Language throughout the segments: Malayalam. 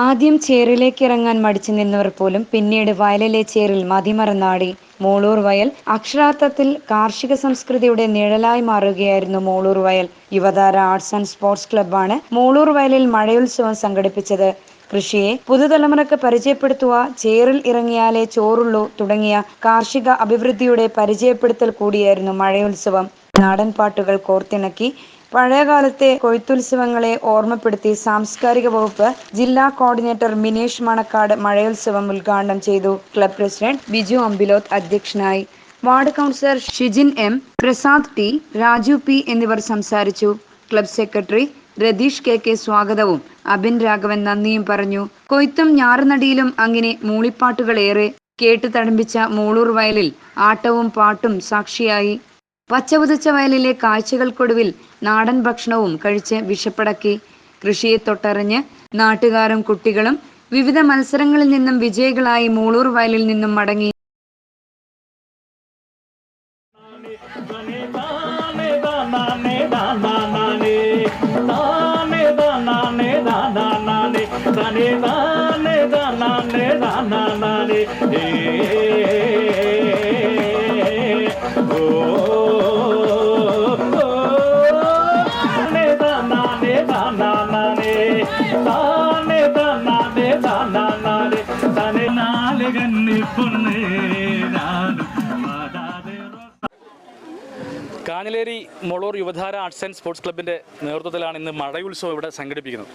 ആദ്യം ചേറിലേക്ക് ഇറങ്ങാൻ മടിച്ചു നിന്നവർ പോലും പിന്നീട് വയലിലെ ചേറിൽ മതിമറന്നാടി. മൂളൂർ വയൽ അക്ഷരാർത്ഥത്തിൽ കാർഷിക സംസ്കൃതിയുടെ നിഴലായി മാറുകയായിരുന്നു മൂളൂർ വയൽ. യുവതാര ആർട്സ് ആൻഡ് സ്പോർട്സ് ക്ലബ്ബാണ് മൂളൂർ വയലിൽ മഴയുത്സവം സംഘടിപ്പിച്ചത്. കൃഷിയെ പുതുതലമുറക്ക് പരിചയപ്പെടുത്തുക ചേറിൽ ഇറങ്ങിയാലേ ചോറുള്ളൂ തുടങ്ങിയ കാർഷിക അഭിവൃദ്ധിയുടെ പരിചയപ്പെടുത്തൽ കൂടിയായിരുന്നു മഴയുത്സവം. നാടൻ പാട്ടുകൾ കോർത്തിണക്കി പഴയകാലത്തെ കൊയ്ത്തുത്സവങ്ങളെ ഓർമ്മപ്പെടുത്തി സാംസ്കാരിക വകുപ്പ് ജില്ലാ കോർഡിനേറ്റർ മിനേഷ് മണക്കാട് മഴയുത്സവം ഉദ്ഘാടനം ചെയ്തു. ക്ലബ് പ്രസിഡന്റ് ബിജു അമ്പിലോത്ത് അധ്യക്ഷനായി. Ward councillor Shijin M Prasad T Raju P എന്നിവർ സംസാരിച്ചു. Club secretary Ratheesh K K സ്വാഗതവും. അബിൻ രാഘവൻ നന്ദിയും പറഞ്ഞു. കൊയ്ത്തും ഞാറുനടിയിലും അങ്ങനെ മൂളിപ്പാട്ടുകളേറെ കേട്ടു തടമ്പിച്ച മൂളൂർ വയലിൽ ആട്ടവും പാട്ടും സാക്ഷിയായി. പച്ചപുതച്ച വയലിലെ കാഴ്ചകൾക്കൊടുവിൽ നാടൻ ഭക്ഷണവും കഴിച്ച് വിശപ്പടക്കി കൃഷിയെ തൊട്ടറിഞ്ഞ് നാട്ടുകാരും കുട്ടികളും വിവിധ മത്സരങ്ങളിൽ നിന്നും വിജയികളായി മൂളൂർ വയലിൽ നിന്നും മടങ്ങി Kanhileri Molur Yuvadhara arts and sports ക്ലബിന്റെ നേതൃത്വത്തിലാണ് ഇന്ന് മഴയുത്സവം ഇവിടെ സംഘടിപ്പിക്കുന്നത്.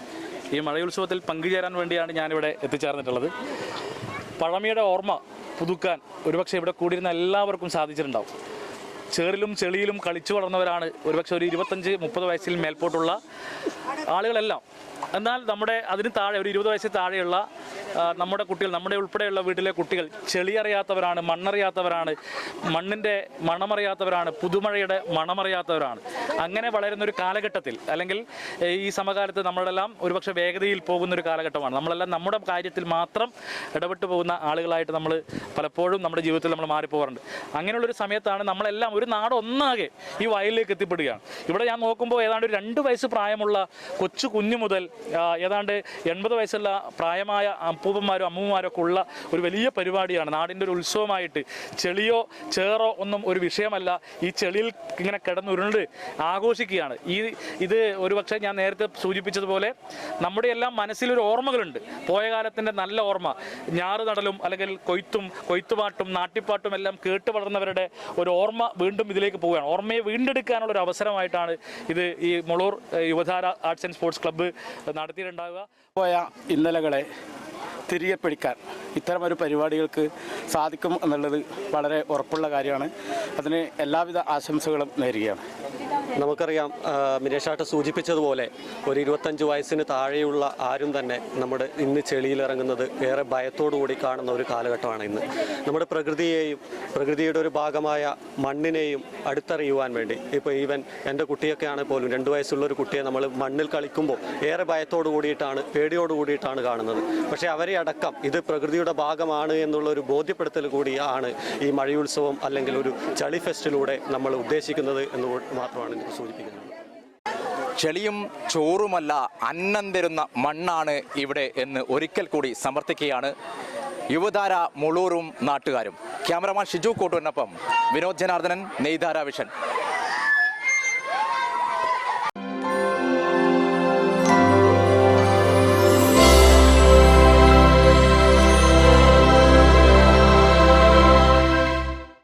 ഈ മഴയുത്സവത്തിൽ പങ്കുചേരാൻ വേണ്ടിയാണ് ഞാനിവിടെ എത്തിച്ചേർന്നിട്ടുള്ളത്. പഴമയുടെ ഓർമ്മ പുതുക്കാൻ ഒരുപക്ഷെ ഇവിടെ കൂടിയിരുന്ന എല്ലാവർക്കും സാധിച്ചിട്ടുണ്ടാവും. ചേറിലും ചെളിയിലും കളിച്ചു വളർന്നവരാണ് ഒരുപക്ഷെ ഒരു ഇരുപത്തഞ്ച് മുപ്പത് വയസ്സിൽ മേൽപോട്ടുള്ള ആളുകളെല്ലാം. എന്നാൽ നമ്മുടെ അതിന് താഴെ ഒരു ഇരുപത് വയസ്സിൽ താഴെയുള്ള നമ്മുടെ കുട്ടികൾ നമ്മുടെ ഉൾപ്പെടെയുള്ള വീട്ടിലെ കുട്ടികൾ ചെളിയറിയാത്തവരാണ് മണ്ണറിയാത്തവരാണ് മണ്ണിന്റെ മണമറിയാത്തവരാണ് പുതുമഴയുടെ മണമറിയാത്തവരാണ്. അങ്ങനെ വളരുന്ന ഒരു കാലഘട്ടത്തിൽ അല്ലെങ്കിൽ ഈ സമകാലത്ത് നമ്മളെല്ലാം ഒരുപക്ഷെ വേഗതയിൽ പോകുന്ന ഒരു കാലഘട്ടമാണ്. നമ്മളെല്ലാം നമ്മുടെ കാര്യത്തിൽ മാത്രം ഇടപെട്ടു പോകുന്ന ആളുകളായിട്ട് നമ്മൾ പലപ്പോഴും നമ്മുടെ ജീവിതത്തിൽ നമ്മൾ മാറിപ്പോകാറുണ്ട് അങ്ങനെയുള്ളൊരു സമയത്താണ് നമ്മളെല്ലാം ഒരു നാട് ഒന്നാകെ ഈ വയലിലേക്ക് എത്തിപ്പെടുകയാണ്. ഇവിടെ ഞാൻ നോക്കുമ്പോൾ ഏതാണ്ട് ഒരു രണ്ട് വയസ്സ് പ്രായമുള്ള കൊച്ചു കുഞ്ഞു മുതൽ ഏതാണ്ട് എൺപത് വയസ്സുള്ള പ്രായമായ അപ്പൂപ്പന്മാരും അമ്മൂമ്മമാരും ഒക്കെ ഉള്ള ഒരു വലിയ പരിപാടിയാണ്. നാടിന്റെ ഒരു ഉത്സവമായിട്ട് ചെളിയോ ചേറോ ഒന്നും ഒരു വിഷയമല്ല. ഈ ചെളിയിൽ ഇങ്ങനെ കിടന്നുരുണ്ട് ആഘോഷിക്കുകയാണ്. ഈ ഇത് ഒരുപക്ഷെ ഞാൻ നേരത്തെ സൂചിപ്പിച്ചതുപോലെ നമ്മുടെ എല്ലാം മനസ്സിലൊരു ഓർമ്മകളുണ്ട്. പോയ കാലത്തിന്റെ നല്ല ഓർമ്മ. ഞാറ് നടലും അല്ലെങ്കിൽ കൊയ്ത്തും കൊയ്ത്തുപാട്ടും നാട്ടിപ്പാട്ടും എല്ലാം കേട്ട് വളർന്നവരുടെ ഒരു ഓർമ്മ വീണ്ടും ഇതിലേക്ക് പോവുകയാണ്. ഓർമ്മയെ വീണ്ടെടുക്കാനുള്ള ഒരു അവസരമായിട്ടാണ് ഇത് ഈ Mulur Yuvadhara arts and sports club നടത്തിയിട്ടുണ്ടാവുക. പോയ ഇന്നലകളെ തിരികെ പിടിക്കാൻ ഇത്തരമൊരു പരിപാടികൾക്ക് സാധിക്കും എന്നുള്ളത് വളരെ ഉറപ്പുള്ള കാര്യമാണ്. അതിന് എല്ലാവിധ ആശംസകളും നേരുകയാണ്. നമുക്കറിയാം മിനേഷാട്ട് സൂചിപ്പിച്ചതുപോലെ ഒരു ഇരുപത്തഞ്ച് വയസ്സിന് താഴെയുള്ള ആരും തന്നെ നമ്മുടെ ഇന്ന് ചെളിയിലിറങ്ങുന്നത് ഏറെ ഭയത്തോടുകൂടി കാണുന്ന ഒരു കാലഘട്ടമാണ് ഇന്ന്. നമ്മുടെ പ്രകൃതിയെയും പ്രകൃതിയുടെ ഒരു ഭാഗമായ മണ്ണിനെയും അടുത്തറിയുവാൻ വേണ്ടി ഇപ്പോൾ ഈവൻ എന്റെ കുട്ടിയൊക്കെയാണ് പോലും രണ്ട് വയസ്സുള്ള ഒരു കുട്ടിയെ നമ്മൾ മണ്ണിൽ കളിക്കുമ്പോൾ ഏറെ ഭയത്തോടു കൂടിയിട്ടാണ് പേടിയോട് കൂടിയിട്ടാണ് കാണുന്നത്. പക്ഷേ അവരെ അടക്കം ഇത് പ്രകൃതിയുടെ ഭാഗമാണ് എന്നുള്ള ഒരു ബോധ്യപ്പെടുത്തൽ കൂടിയാണ് ഈ മഴയുത്സവം അല്ലെങ്കിൽ ഒരു ചളി ഫെസ്റ്റിലൂടെ നമ്മൾ ഉദ്ദേശിക്കുന്നത് എന്ന് മാത്രമാണ് എനിക്ക് ചെളിയും ചോറുമല്ല അന്നം തരുന്ന മണ്ണാണ് ഇവിടെ എന്ന് ഒരിക്കൽ കൂടി സമർത്ഥിക്കുകയാണ് യുവതാര മുളൂറും നാട്ടുകാരും. ക്യാമറമാൻ ഷിജു കോട്ടൂരിനൊപ്പം വിനോദ് ജനാർദ്ദനൻ നെയ്താര വിഷൻ.